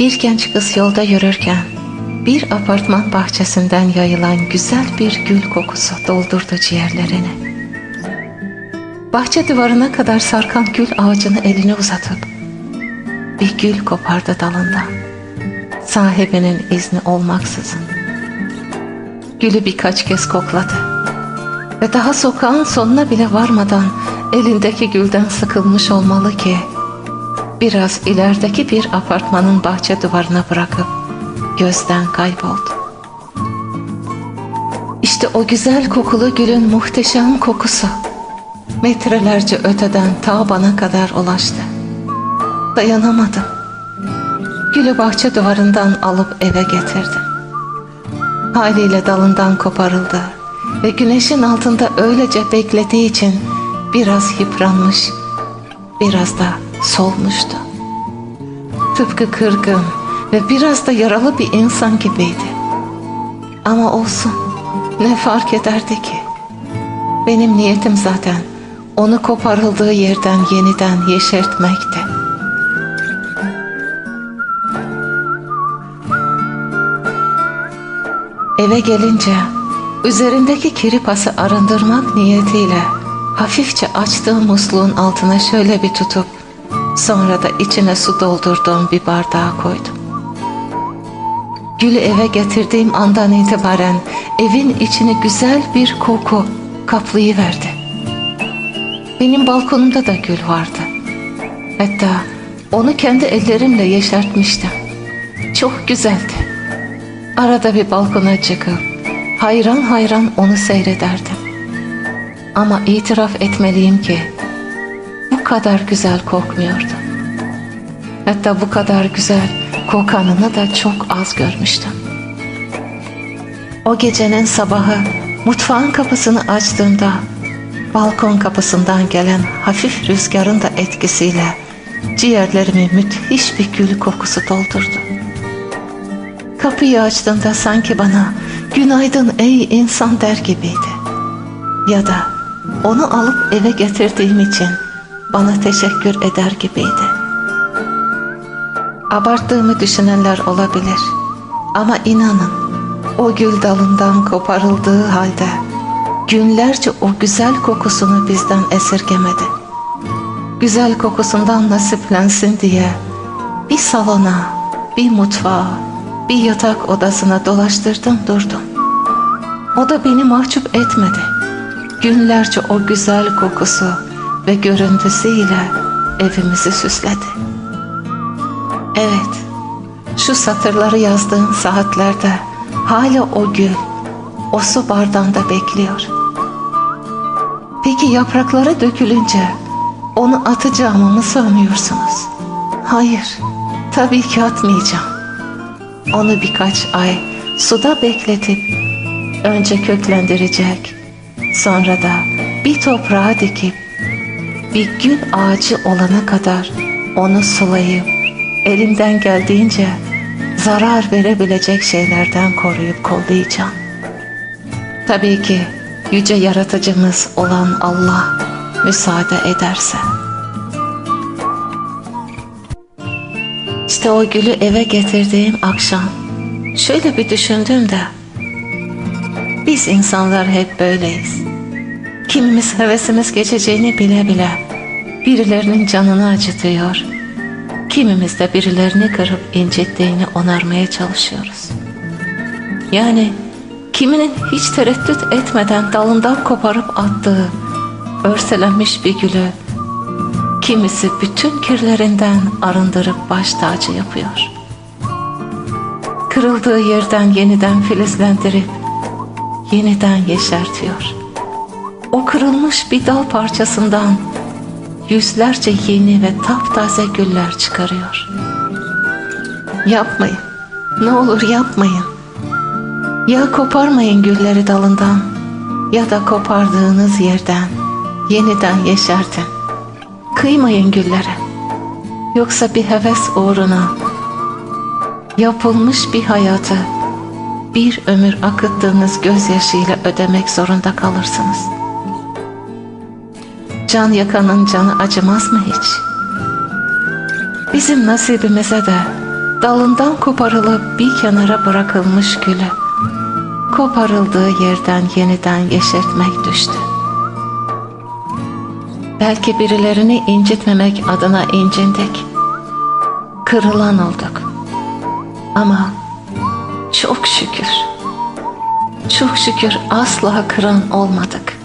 Bir genç kız yolda yürürken bir apartman bahçesinden yayılan güzel bir gül kokusu doldurdu ciğerlerini. Bahçe duvarına kadar sarkan gül ağacını eline uzatıp bir gül kopardı dalından. Sahibinin izni olmaksızın. Gülü birkaç kez kokladı. Ve daha sokağın sonuna bile varmadan elindeki gülden sıkılmış olmalı ki biraz ilerideki bir apartmanın bahçe duvarına bırakıp gözden kayboldu. İşte o güzel kokulu gülün muhteşem kokusu metrelerce öteden ta bana kadar ulaştı. Dayanamadım. Gülü bahçe duvarından alıp eve getirdim. Haliyle dalından koparıldı ve güneşin altında öylece beklediği için biraz yıpranmış, biraz da solmuştu. Tıpkı kırgın ve biraz da yaralı bir insan gibiydi. Ama olsun, ne fark ederdi ki? Benim niyetim zaten onu koparıldığı yerden yeniden yeşertmekti. Eve gelince üzerindeki kiri pası arındırmak niyetiyle hafifçe açtığım musluğun altına şöyle bir tutup sonra da içine su doldurduğum bir bardağa koydum. Gülü eve getirdiğim andan itibaren evin içini güzel bir koku kaplayıverdi. Benim balkonumda da gül vardı. Hatta onu kendi ellerimle yeşertmiştim. Çok güzeldi. Arada bir balkona çıkıp hayran hayran onu seyrederdim. Ama itiraf etmeliyim ki kadar güzel kokmuyordu. Hatta bu kadar güzel kokanını da çok az görmüştüm. O gecenin sabahı mutfağın kapısını açtığımda balkon kapısından gelen hafif rüzgarın da etkisiyle ciğerlerimi müthiş bir gül kokusu doldurdu. Kapıyı açtığımda sanki bana günaydın ey insan der gibiydi. Ya da onu alıp eve getirdiğim için bana teşekkür eder gibiydi. Abarttığımı düşünenler olabilir. Ama inanın o gül dalından koparıldığı halde günlerce o güzel kokusunu bizden esirgemedi. Güzel kokusundan nasiplensin diye bir salona, bir mutfağa, bir yatak odasına dolaştırdım durdum. O da beni mahcup etmedi. Günlerce o güzel kokusu ve görüntüsüyle evimizi süsledi. Evet, şu satırları yazdığım saatlerde hala o gül, o su bardağında bekliyor. Peki yaprakları dökülünce onu atacağımı mı sanıyorsunuz? Hayır, tabii ki atmayacağım. Onu birkaç ay suda bekletip önce köklendirecek, sonra da bir toprağa dikip bir gül ağacı olana kadar onu sulayıp elimden geldiğince zarar verebilecek şeylerden koruyup kollayacağım. Tabii ki yüce yaratıcımız olan Allah müsaade ederse. İşte o gülü eve getirdiğim akşam şöyle bir düşündüm de biz insanlar hep böyleyiz. Kimimiz hevesimiz geçeceğini bile bile birilerinin canını acıtıyor. Kimimiz de birilerini kırıp incittiğini onarmaya çalışıyoruz. Yani kiminin hiç tereddüt etmeden dalından koparıp attığı örselenmiş bir gülü kimisi bütün kirlerinden arındırıp baş tacı yapıyor. Kırıldığı yerden yeniden filizlendirip yeniden yeşertiyor. O kırılmış bir dal parçasından yüzlerce yeni ve taptaze güller çıkarıyor. Yapmayın. Ne olur yapmayın. Ya koparmayın gülleri dalından ya da kopardığınız yerden yeniden yeşertin. Kıymayın güllere. Yoksa bir heves uğruna yapılmış bir hayatı bir ömür akıttığınız gözyaşıyla ödemek zorunda kalırsınız. Can yakanın canı acımaz mı hiç? Bizim nasibimize de dalından koparılıp bir kenara bırakılmış gülü koparıldığı yerden yeniden yeşertmek düştü. Belki birilerini incitmemek adına incindik. Kırılan olduk. Ama çok şükür, çok şükür asla kıran olmadık.